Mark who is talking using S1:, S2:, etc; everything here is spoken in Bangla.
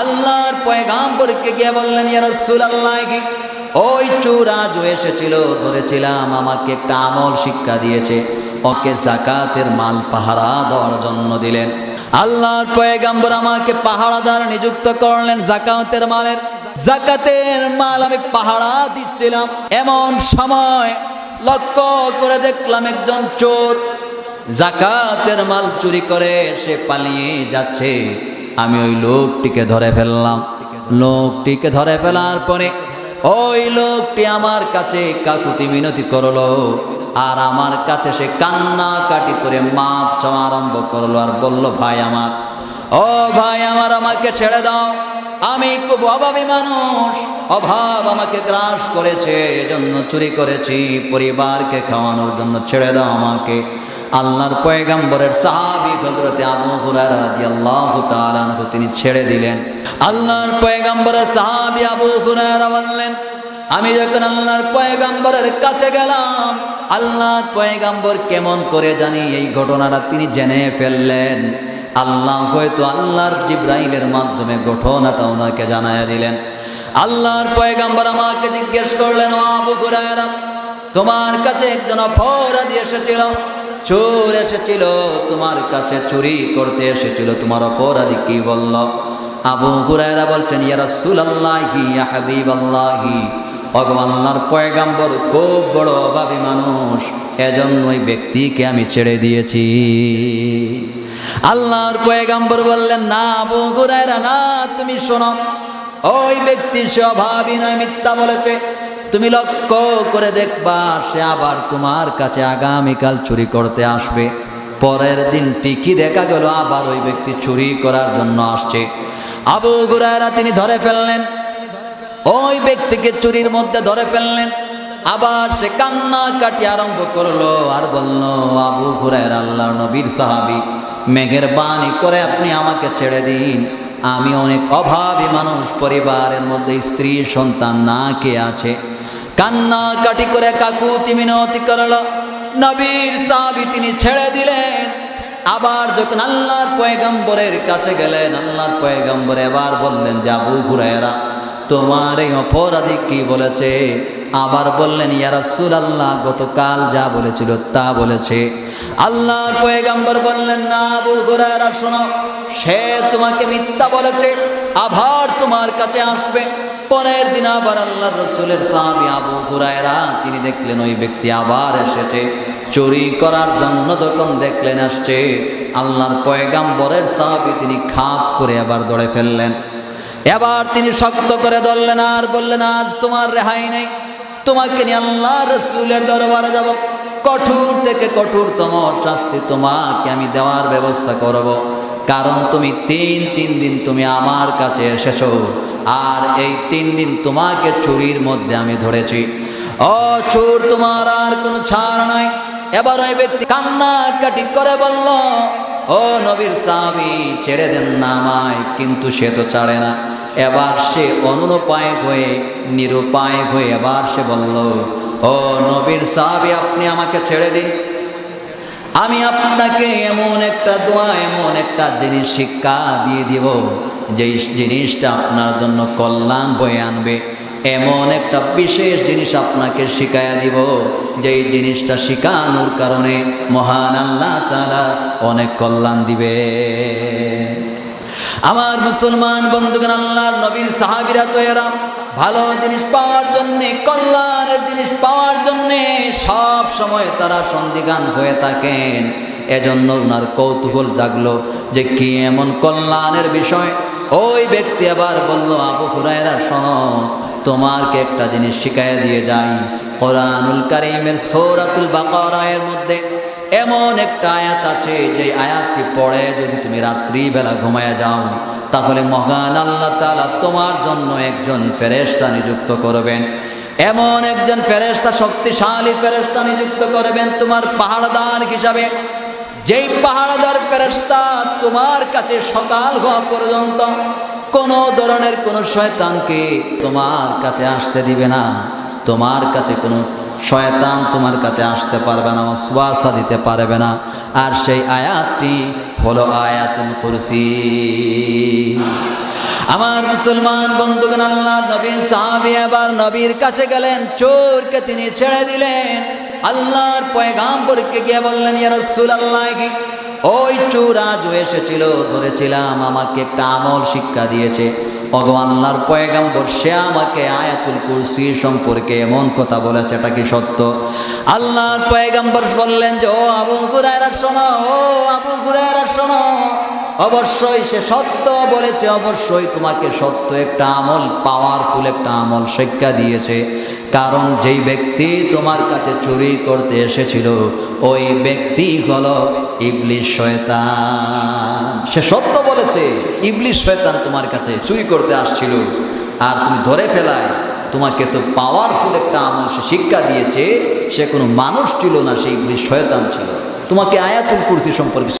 S1: আল্লাহর পয়গাম্বরকে গিয়ে বললেন, ইয়া রাসূলুল্লাহ কি ওই চোর আজ এসেছিল, ধরেছিলাম আমাকে একটা আমল শিক্ষা দিয়েছে, ওকে জাকাতের মাল পাহারা দেওয়ার জন্য দিলেন। আল্লাহর পয়গাম্বর আমাকে পাহারাদার নিযুক্ত করলেন জাকাতের মালের। জাকাতের মাল আমি পাহারা দিচ্ছিলাম। এমন সময় লক্ষ্য করে দেখলাম একজন চোর জাকাতের মাল চুরি করে, সে পালিয়ে যাচ্ছে। আমি ওই লোকটিকে ধরে ফেললাম। লোকটিকে ধরে ফেলার পরে ওই লোকটি আমার কাছে কাকুতি মিনতি করল আর আমার কাছে সে কান্না কাটি করে মাপ চাওয়া আরম্ভ করল আর বলল, ভাই আমার, ও ভাই আমার, আমাকে ছেড়ে দাও। আমি খুব অভাবী মানুষ। অভাব আমাকে গ্রাস করেছে, এজন্য চুরি করেছি। পরিবারকে খাওয়ানোর জন্য ছেড়ে দাও আমাকে। আল্লাহর পয়গাম্বরের সাহাবি হজরতে আবু হুরায়রা রাদিয়াল্লাহু তাআলা আনহু তিনি ছেড়ে দিলেন। আল্লাহর পয়গাম্বরের সাহাবি আবু হুরায়রা বললেন, আমি যখন আল্লাহর পয়গাম্বরের কাছে গেলাম, আল্লাহর পয়গাম্বর কেমন করে জানি এই ঘটনাটা তিনি জেনে ফেললেন। আল্লাহ হয়তো আল্লাহর জিব্রাইলের মাধ্যমে ঘটনাটা ওনাকে জানাইয়া দিলেন। আল্লাহর পয়গাম্বর আমাকে জিজ্ঞেস করলেন আবু হুরায়রা, তোমার কাছে একজন অপরাধী এসেছিল চোর এসেছিল, তোমার কাছে চুরি করতে এসেছিল, তোমার অপরাধী কি বলল? আবু হুরায়রা বলছেন, ইয়া রাসূলুল্লাহি, ইয়া হাবিবাল্লাহি ভগবান্লার পয়গাম্বর, খুব বড় অভাবী মানুষ, এজন্য ওই ব্যক্তিকে আমি ছেড়ে দিয়েছি। আল্লাহর পয়গাম্বর বললেন, না আবু হুরায়রা, না, তুমি শোনো, ওই ব্যক্তি সে অভাবী নয়, মিথ্যা বলেছে। তুমি লক্ষ্য করে দেখবা, সে আবার তোমার কাছে আগামীকাল চুরি করতে আসবে। পরের দিন টিকি দেখা গেল, আবার ওই ব্যক্তি চুরি করার জন্য আসছে। আবু গুরায়রা তিনি ধরে ফেললেন। ওই ব্যক্তিকে চুরির মধ্যে ধরে ফেললেন। আবার সে কান্না কাটি আরম্ভ করল আর বলল, আবু হুরায়রা আল্লাহ নবীর সাহাবি মেঘের বাণী করে আপনি আমাকে ছেড়ে দিন। আমি অনেক অভাবী মানুষ, পরিবারের মধ্যে স্ত্রী সন্তান না কে আছে। কান্না কাটি করে কাকুতি মিনতি করল। নবীর সাবি তিনি ছেড়ে দিলেন। আবার যখন আল্লাহর পয়গম্বরের কাছে গেলেন, আল্লাহর পয়গম্বর এবার বললেন, যে আবু হুরায়রা, তোমার এই অপরাধী কি বলেছে? আবার বললেন ইয়ারাসুল আল্লাহ গতকাল যা বলেছিল তা বলেছে। আল্লাহর পয়গাম্বর বললেন, না আবু হুরায়রা, শোনো, সে তোমাকে মিথ্যা বলেছে আবার তোমার কাছে আসবে। পরের দিন আবার আল্লাহর রসুলের সাহাবি আবু হুরায়রা, তিনি দেখলেন ওই ব্যক্তি আবার এসেছে। চুরি করার জন্য যখন দেখলেন, আসছে। আল্লাহর পয়গাম্বরের সাহাবি তিনি খাপ করে আবার দৌড়ে ফেললেন। এবার তিনি শক্ত করে ধরলেন আর বললেন, আজ তোমার রেহাই নেই। তোমাকে নিয়ে আল্লাহ রসুলের দরবারে যাব। কঠোর থেকে কঠোরতম শাস্তি তোমাকে আমি দেওয়ার ব্যবস্থা করব। কারণ তুমি তিন তিন দিন তুমি আমার কাছে এসেছ। আর এই তিন দিন তোমাকে চুরির মধ্যে আমি ধরেছি। ও চোর, তোমার আর কোনো ছাড় নাই। এবার ওই ব্যক্তি কান্না কাটি করে বলল, ও নবীর সাহাবি, ছেড়ে দেন না আমায়, কিন্তু সে তো ছাড়ে না। এবার সে অনুরূপায় হয়ে, নিরুপায় হয়ে এবার সে বলল, ও নবীর সাহাবি, আপনি আমাকে ছেড়ে দিন। আমি আপনাকে এমন একটা দোয়া, এমন একটা জিনিস শিক্ষা দিয়ে দিব, যেই জিনিসটা আপনার জন্য কল্যাণ বয়ে আনবে। এমন একটা বিশেষ জিনিস আপনাকে শিখাইয়া দিব, যেই জিনিসটা শিখানোর কারণে মহান আল্লাহ তালা অনেক কল্যাণ দিবে। আমার মুসলমান বন্ধুগণ, আল্লাহর নবীর সাহাবিরা তো এরা ভালো জিনিস পাওয়ার জন্যে, কল্যাণের জিনিস পাওয়ার জন্যে সব সময় তারা সন্দিগান হয়ে থাকেন। এজন্য ওনার কৌতূহল জাগলো যে কি এমন কল্যাণের বিষয়। ওই ব্যক্তি আবার বলল, আবু হুরায়রা, শোনো তোমাকে একটা জিনিস শিখাইয়া দিয়ে যাই। কোরআনুল কারিমের সৌরাতুল বাকরায়ের মধ্যে এমন একটা আয়াত আছে, যে আয়াতটি পড়ে যদি তুমি রাত্রিবেলা ঘুমায় যাও, তাহলে মহান আল্লাহ তালা তোমার জন্য একজন ফেরেস্তা নিযুক্ত করবেন। এমন একজন ফেরেস্তা শক্তিশালী ফেরেস্তা নিযুক্ত করবেন তোমার পাহাড়দার হিসাবে। যেই পাহাড়দার ফেরেস্তা তোমার কাছে সকাল হওয়া পর্যন্ত কোনো ধরনের কোনো শয়তানকে তোমার কাছে আসতে দিবে না। তোমার কাছে কোনো শয়তান তোমার কাছে আসতে পারবে না, ওয়াসওয়াসা দিতে পারবে না। আর সেই আয়াতটি হলো আয়াতুল কুরসি। আমার মুসলমান বন্ধুগণ আল্লাহ নবীর সাহাবি আবার নবীর কাছে গেলেন, চোরকে তিনি ছেড়ে দিলেন। আল্লাহর পয়গাম্বরকে গিয়ে বললেন, ইয়া আল্লাহ কি? ওই চোর আজও এসেছিল, ধরেছিলাম আমাকে একটা আমল শিক্ষা দিয়েছে। ভগবান আল্লাহর পয়গাম্বর, সে আমাকে আয়াতুল কুরসি সম্পর্কে এমন কথা বলেছে, এটা কি সত্য? আল্লাহর পয়গাম্বর বললেন যে, ও আবু হুরায়রা, শোনো, ও আবু হুরায়রা, শোনো অবশ্যই সে সত্য বলেছে, অবশ্যই তোমাকে সত্য একটা আমল পাওয়ারফুল একটা আমল শিক্ষা দিয়েছে। কারণ যেই ব্যক্তি তোমার কাছে চুরি করতে এসেছিল, ওই ব্যক্তি হলো ইবলিশ শয়তান। সে সত্য বলেছে ইবলিশ শয়তান তোমার কাছে চুরি করতে আসছিল। আর তুমি ধরে ফেলায়, তোমাকে তো পাওয়ারফুল একটা আমল সে শিক্ষা দিয়েছে, সে কোনো মানুষ ছিল না, সে ইবলিশ শয়তান ছিল। তোমাকে আয়াতুল কুরসি সম্পর্কে